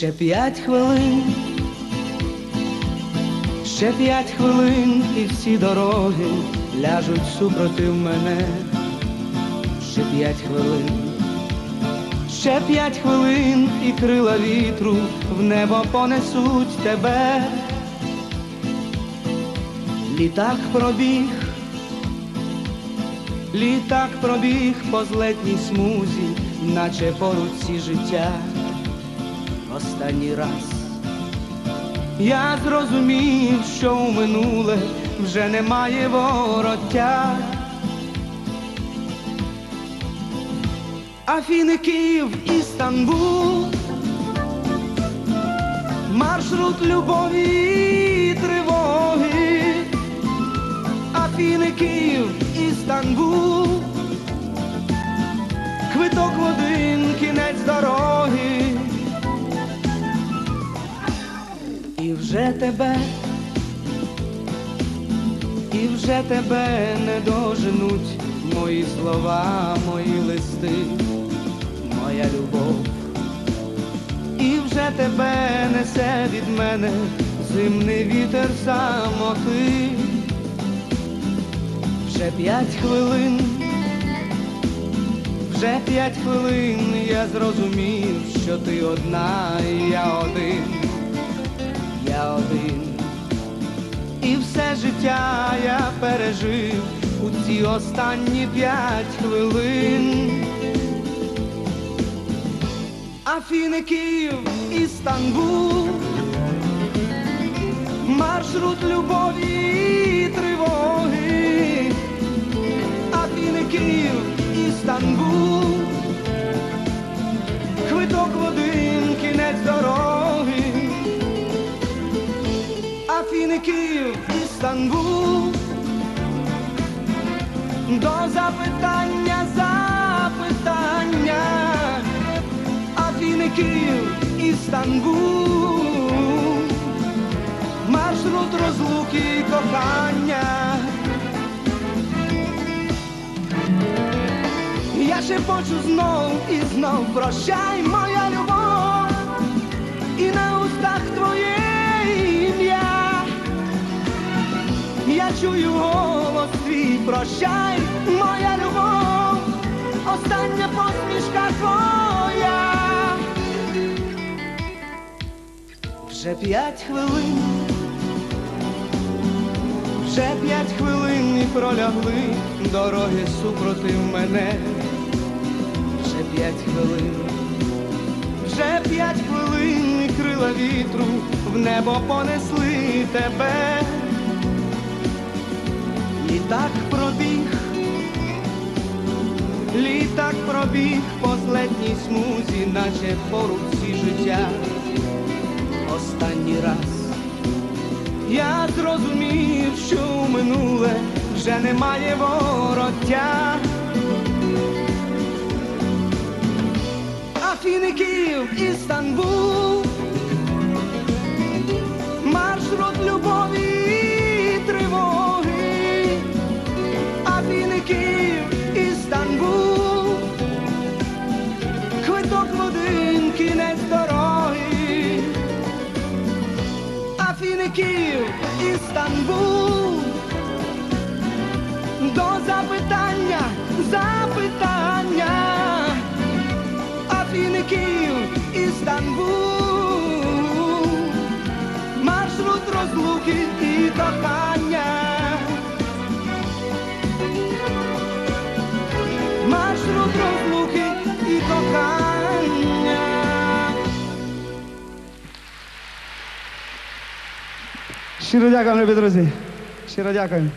Ще п'ять хвилин, ще п'ять хвилин, і всі дороги ляжуть супротив мене. Ще п'ять хвилин, ще п'ять хвилин, і крила вітру в небо понесуть тебе. Літак пробіг, літак пробіг по злетній смузі, наче по руці життя останній раз. Я зрозумів, що у минуле вже немає вороття. Афіни, Київ, Істанбул, маршрут любові і тривоги. Афіни, Київ, Істанбул, квиток в один кінець дороги. І вже тебе, вже тебе не доженуть. Мої слова, мої листи, моя любов, і вже тебе несе від мене зимний вітер самоти, вже п'ять хвилин, вже п'ять хвилин я зрозумів, що ти одна, і я один я один, життя я пережив у ці останні п'ять хвилин. Афіни, Київ, Істанбул, маршрут любові і тривоги. Афіни, Київ, Істанбул, квиток в один кінець дороги. Афіни, Київ, Запитання, запитання. Він Київ, Істанбул Маршрут розлуки і кохання. Я ще почу знов і знов прощай, моя голос твій, прощай, моя любов, остання посмішка твоя. Вже п'ять хвилин, вже п'ять хвилин і пролягли дороги супротив мене. Вже п'ять хвилин, вже п'ять хвилин і крила вітру в небо понесли тебе. Літак пробіг, літак пробіг по злетній смузі, наче по руці життя. Останній раз я зрозумів, що у минуле вже немає вороття. Афіни, Київ, Істанбул, Київ, Істанбул, до запитання, запитання. Афіни, Київ, Істанбул, маршрут розлуки і кохання. Щиро дякую, любі друзі. Щиро дякую.